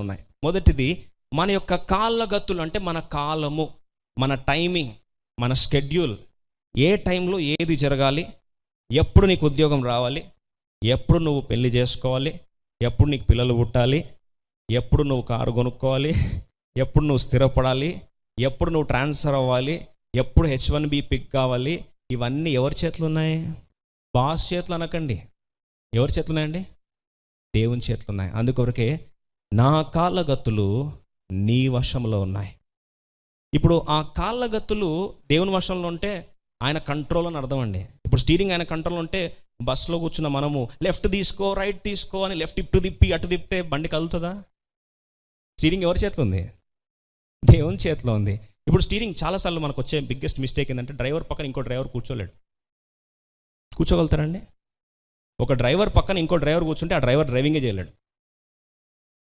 ఉన్నాయి మొదటిది మన యొక్క కాళ్ళ గత్తులు అంటే మన కాలము మన టైమింగ్ మన స్కెడ్యూల్. ఏ టైంలో ఏది జరగాలి ఎప్పుడు నీకు ఉద్యోగం రావాలి ఎప్పుడు నువ్వు పెళ్ళి చేసుకోవాలి ఎప్పుడు నీకు పిల్లలు పుట్టాలి ఎప్పుడు నువ్వు కారు కొనుక్కోవాలి ఎప్పుడు నువ్వు స్థిరపడాలి ఎప్పుడు నువ్వు ట్రాన్స్ఫర్ అవ్వాలి ఎప్పుడు హెచ్ వన్ బి పిక్ కావాలి ఇవన్నీ ఎవరి చేతులు ఉన్నాయి? బాస్ చేతులు అనకండి. ఎవరి చేతులు ఉన్నాయండి? దేవుని చేతులు ఉన్నాయి. అందుకొరకే నా కాళ్ళ గత్తులు నీ వశంలో ఉన్నాయి. ఇప్పుడు ఆ కాళ్ళ గత్తులు దేవుని వశంలో ఉంటే ఆయన కంట్రోల్ అని అర్థం అండి. ఇప్పుడు స్టీరింగ్ ఆయన కంట్రోల్ ఉంటే బస్సులో కూర్చున్న మనము లెఫ్ట్ తీసుకో రైట్ తీసుకో అని లెఫ్ట్ ఇటు తిప్పి అటు తిప్పితే బండి కదులుతుందా? స్టీరింగ్ ఎవరి చేతిలో ఉంది? దేవుని చేతిలో ఉంది. ఇప్పుడు స్టీరింగ్ చాలాసార్లు మనకు వచ్చే బిగ్గెస్ట్ మిస్టేక్ ఏంటంటే డ్రైవర్ పక్కన ఇంకో డ్రైవర్ కూర్చోలేడు. కూర్చోగలుగుతారండి? ఒక డ్రైవర్ పక్కన ఇంకో డ్రైవర్ కూర్చుంటే ఆ డ్రైవర్ డ్రైవింగే చేయలేడు.